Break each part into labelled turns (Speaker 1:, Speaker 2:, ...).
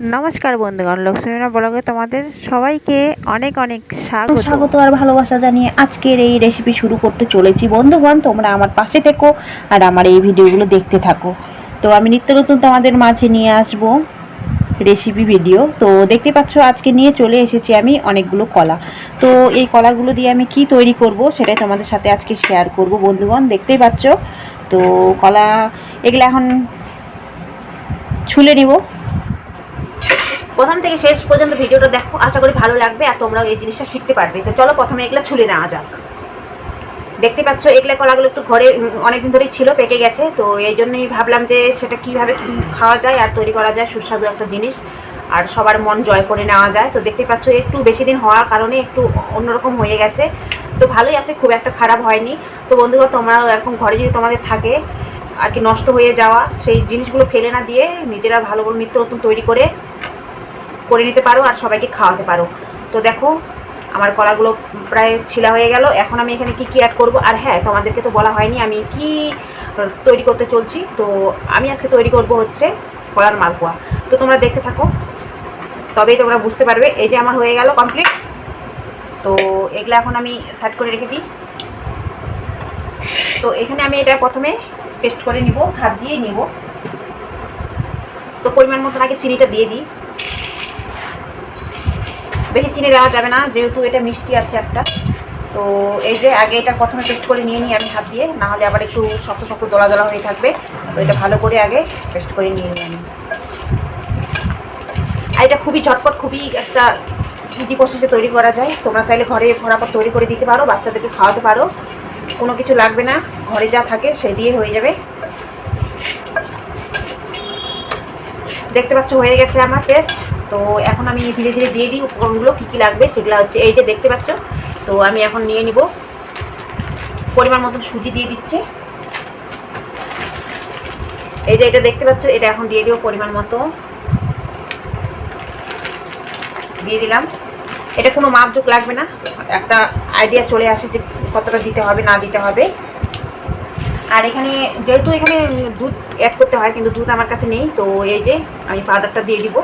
Speaker 1: নমস্কার বন্ধুগণ লক্ষ্মীমীনা ব্লগে তোমাদের সবাইকে অনেক অনেক স্বাগত।
Speaker 2: স্বাগত আর ভালোবাসা জানিয়ে আজকের এই রেসিপি শুরু করতে চলেছি। বন্ধুগণ, তোমরা আমার পাশে থেকো আর আমার এই ভিডিওগুলো দেখতে থাকো। তো আমি নিত্য নতুন তোমাদের মাঝে নিয়ে আসব রেসিপি ভিডিও তো দেখতে পাচ্ছ, আজকে নিয়ে চলে এসেছি আমি অনেকগুলো কলা। তো এই কলাগুলো দিয়ে আমি কি তৈরি করব সেটাই তোমাদের সাথে আজকে শেয়ার করব। বন্ধুগণ, দেখতেই পাচ্ছ? তো কলা এগুলো এখন ছুলে নিব। প্রথম থেকে শেষ পর্যন্ত ভিডিওটা দেখো, আশা করি ভালো লাগবে আর তোমরাও এই জিনিসটা শিখতে পারবে। তো চলো প্রথমে এগুলো ছুলে নেওয়া যাক। দেখতে পাচ্ছ, এগুলো কলাগুলো একটু ঘরে অনেকদিন ধরেই ছিল, পেকে গেছে। তো এই জন্যই ভাবলাম যে সেটা কীভাবে খাওয়া যায় আর তৈরি করা যায়, সুস্বাদু একটা জিনিস। আর সবার মন জয় করে নেওয়া যায়। তো দেখতে পাচ্ছ, একটু বেশি দিন হওয়ার কারণে একটু অন্যরকম হয়ে গেছে। তো ভালোই আছে, খুব একটা খারাপ হয়নি। তো বন্ধুগণ, তোমরাও এরকম ঘরে যদি তোমাদের থাকে, আর কি নষ্ট হয়ে যাওয়া, সেই জিনিসগুলো ফেলে না দিয়ে নিজেরা ভালো করে নিত্য নতুন তৈরি করে করে নিতে পারো আর সবাইকে খাওয়াতে পারো। তো দেখো, আমার কলাগুলো প্রায় ছিলা হয়ে গেল। এখন আমি এখানে কি কি অ্যাড করব? আর হ্যাঁ তোমাদেরকে তো বলা হয়নি আমি কি তৈরি করতে চলছি। তো আমি আজকে তৈরি করব হচ্ছে কলার মালপোয়া। তো তোমরা দেখতে থাকো, তবেই তোমরা বুঝতে পারবে। এই যে আমার হয়ে গেল কমপ্লিট তো এগুলো এখন আমি সাইড করে রেখে দিই। তো এখানে আমি এটা প্রথমে পেস্ট করে নিব, হাত দিয়ে নিব। তো পরিমাণ মতন আগে চিনিটা দিয়ে দিই। বেশি চিনি দেওয়া যাবে না, যেহেতু এটা মিষ্টি আছে একটা। তো এই যে আগে এটা প্রথমে টেস্ট করে নিয়ে নিই আমি হাত দিয়ে, না হলে আবার একটু শক্ত শক্ত দোলা দোলা হয়ে থাকবে। তো এটা ভালো করে আগে টেস্ট করে নিয়ে নিই আমি। আর এটা খুবই ঝটপট, খুবই একটা ইজি প্রসেসে তৈরি করা যায়। তোমরা চাইলে ঘরে ফটাফট তৈরি করে দিতে পারো, বাচ্চাদেরকে খাওয়াতে পারো। কোনো কিছু লাগবে না, ঘরে যা থাকে সে দিয়ে হয়ে যাবে। দেখতে পাচ্ছ, হয়ে গেছে আমার পেস্ট তো এখন আমি ধীরে ধীরে দিয়ে দিই উপকরণগুলো, কী কী লাগবে সেগুলো হচ্ছে এই যে দেখতে পাচ্ছ। তো আমি এখন নিয়ে নিব। পরিমাণ মতন সুজি দিয়ে দিচ্ছে। এই যে এটা দেখতে পাচ্ছ, এটা এখন দিয়ে দিব পরিমাণ মতো। দিয়ে দিলাম। এটা কোনো মাপযোগ লাগবে না। একটা আইডিয়া চলে আসে যে কতটা দিতে হবে, না দিতে হবে। আর এখানে যেহেতু এখানে দুধ অ্যাড করতে হয়, কিন্তু দুধ আমার কাছে নেই, তো এই যে আমি পাউডারটা দিয়ে দিব।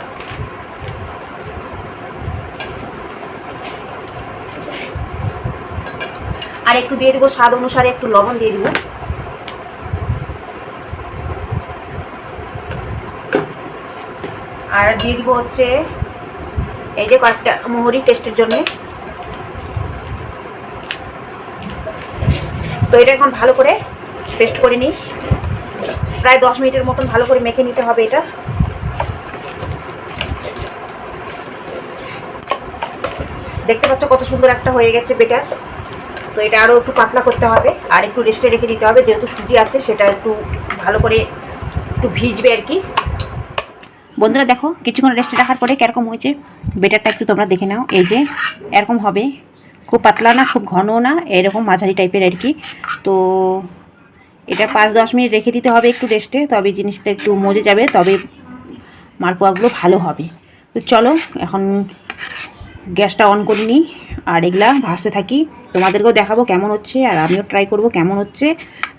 Speaker 2: আর একটু দিয়ে দিব স্বাদ অনুসারে একটু লবণ দিয়ে দিব। আর দিয়ে দিব হচ্ছে এই যে কয়েকটা মোহরি টেস্টের জন্য। তো এটা এখন ভালো করে পেস্ট করে নিই প্রায় দশ মিনিটের মতন ভালো করে মেখে নিতে হবে এটা। দেখতে পাচ্ছ কত সুন্দর একটা হয়ে গেছে বেটার। তো এটা আরও একটু পাতলা করতে হবে, আর একটু রেস্টে রেখে দিতে হবে। যেহেতু সুজি আছে, সেটা একটু ভালো করে একটু ভিজবে আর কি। বন্ধুরা দেখো, কিছুক্ষণ রেস্টে রাখার পরে কীরকম হয়েছে? বেটারটা একটু তোমরা দেখে নাও। এই যে, এরকম হবে। খুব পাতলা না, খুব ঘন না, এরকম মাঝারি টাইপের আর কি। তো এটা পাঁচ দশ মিনিট রেখে দিতে হবে একটু রেস্টে তবে জিনিসটা একটু মজে যাবে, তবে মালপোয়াগুলো ভালো হবে। তো চলো, এখন গ্যাসটা অন করে নিই আর এগুলা ভাসতে থাকি। তোমাদেরকেও দেখাবো কেমন হচ্ছে, আর আমিও ট্রাই করব কেমন হচ্ছে।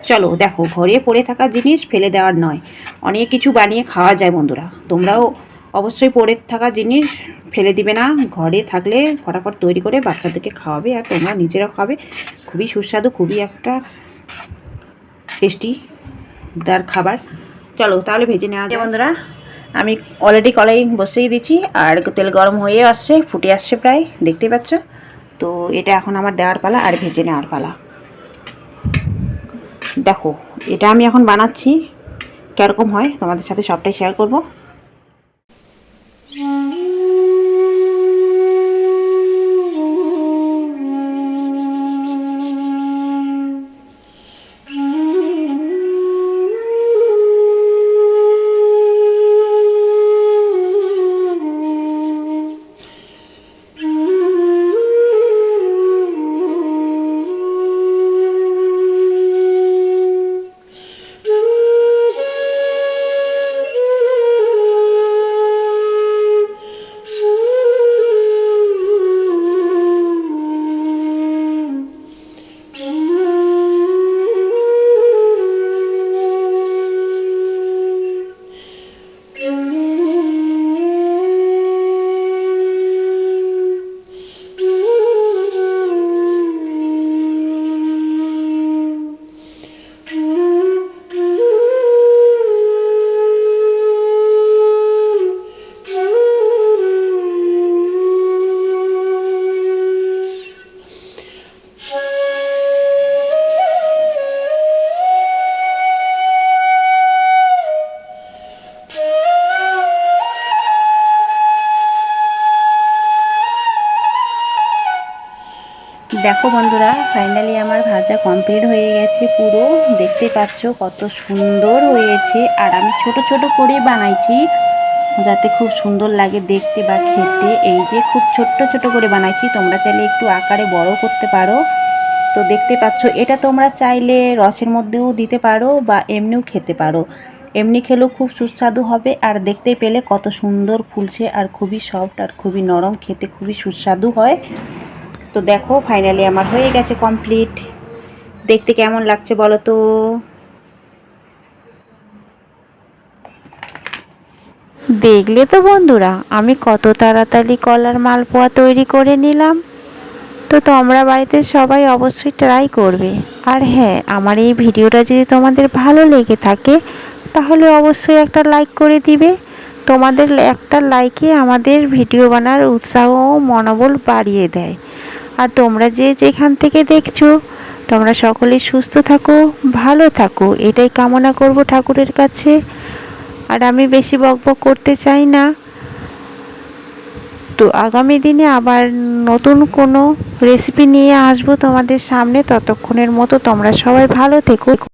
Speaker 2: চলো, দেখো, ঘরে পড়ে থাকা জিনিস ফেলে দেওয়ার নয়, অনেক কিছু বানিয়ে খাওয়া যায় বন্ধুরা। তোমরাও অবশ্যই পড়ে থাকা জিনিস ফেলে দিবে না, ঘরে থাকলে ফটাফট তৈরি করে বাচ্চাদেরকে খাওয়াবে, আর তোমরা নিজেরাও খাবে। খুবই সুস্বাদু, খুবই একটা টেস্টি দার খাবার। চলো, তাহলে ভেজে নেওয়া যায় বন্ধুরা আমি অলরেডি কলাই বসিয়ে দিচ্ছি আর তেল গরম হয়ে আসছে, ফুটে আসছে প্রায় দেখতেই পাচ্ছ? তো এটা এখন আমার দেওয়ার পালা আর ভেজে নেওয়ার পালা। দেখো, এটা আমি এখন বানাচ্ছি, কীরকম হয় তোমাদের সাথে সবটাই শেয়ার করব। দেখো বন্ধুরা ফাইনালি আমার ভাজা কমপ্লিট হয়ে গেছে পুরো। দেখতে পাচ্ছ কত সুন্দর হয়েছে। আর আমি ছোট ছোট করে বানাইছি, যাতে খুব সুন্দর লাগে দেখতে বা খেতে। এই যে খুব ছোট্ট ছোট করে বানাইছি, তোমরা চাইলে একটু আকারে বড় করতে পারো। তো দেখতে পাচ্ছ, এটা তোমরা চাইলে রসের মধ্যেও দিতে পারো বা এমনিও খেতে পারো। এমনি খেলেও খুব সুস্বাদু হবে, আর দেখতে পেলে কত সুন্দর ফুলছে, আর খুবই সফট আর খুবই নরম, খেতে খুবই সুস্বাদু হয়। তো দেখো ফাইনালি আমার হয়ে গেছে কমপ্লিট দেখতে কেমন লাগছে বলো তো?
Speaker 1: দেখলে তো বন্ধুরা, আমি কত তাড়াতাড়ি কলার মালপোয়া তৈরি করে নিলাম। তো তোমরা বাড়িতে সবাই অবশ্যই ট্রাই করবে। আর হ্যাঁ আমার এই ভিডিওটা যদি তোমাদের ভালো লেগে থাকে, তাহলে অবশ্যই একটা লাইক করে দিবে। তোমাদের একটা লাইকে আমাদের ভিডিও বানার উৎসাহ ও মনোবল বাড়িয়ে দেয়। আর তোমরা যে যেখান থেকে দেখছ, তোমরা সকলে সুস্থ থাকো, ভালো থাকো। এটাই কামনা করব ঠাকুরের কাছে। আর আমি বেশি বকবক করতে চাই না। তো আগামী দিনে আবার নতুন কোনো রেসিপি নিয়ে আসব তোমাদের সামনে। ততক্ষণের মতো তোমরা সবাই ভালো থেকো।